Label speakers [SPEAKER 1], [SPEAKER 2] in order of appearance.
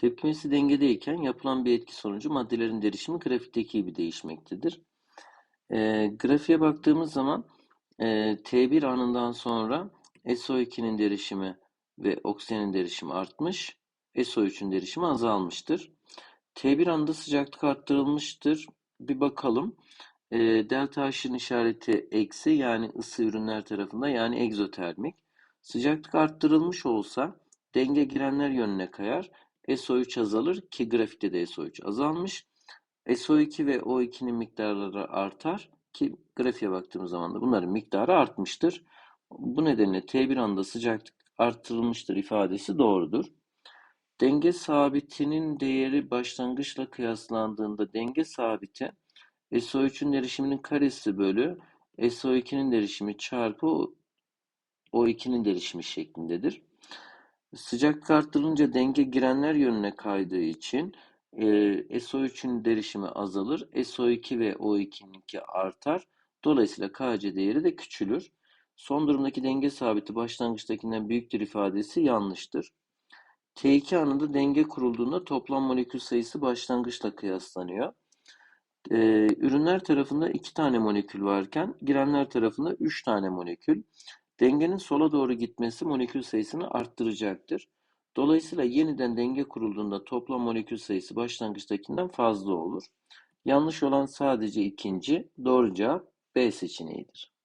[SPEAKER 1] Tepkimesi dengedeyken yapılan bir etki sonucu maddelerin derişimi grafikteki gibi değişmektedir. E, grafiğe baktığımız zaman e, T1 anından sonra SO2'nin derişimi ve oksijenin derişimi artmış, SO3'ün derişimi azalmıştır. T1 anında sıcaklık arttırılmıştır. Bir bakalım. E, delta H'ın işareti eksi yani ısı ürünler tarafında yani egzotermik. Sıcaklık arttırılmış olsa denge girenler yönüne kayar. SO3 azalır ki grafikte de SO3 azalmış. SO2 ve O2'nin miktarları artar ki grafiğe baktığımız zaman da bunların miktarı artmıştır. Bu nedenle T1 anda sıcaklık arttırılmıştır ifadesi doğrudur. Denge sabitinin değeri başlangıçla kıyaslandığında denge sabiti SO3'ün derişiminin karesi bölü SO2'nin derişimi çarpı O2'nin derişimi şeklindedir. Sıcaklık arttırılınca denge girenler yönüne kaydığı için e, SO3'ün derişimi azalır. SO2 ve O2'ninki artar. Dolayısıyla Kc değeri de küçülür. Son durumdaki denge sabiti başlangıçtakinden büyüktür ifadesi yanlıştır. T2 anında denge kurulduğunda toplam molekül sayısı başlangıçla kıyaslanıyor. Ee, ürünler tarafında iki tane molekül varken girenler tarafında üç tane molekül. Dengenin sola doğru gitmesi molekül sayısını arttıracaktır. Dolayısıyla yeniden denge kurulduğunda toplam molekül sayısı başlangıçtakinden fazla olur. Yanlış olan sadece ikinci, doğru cevap B seçeneğidir.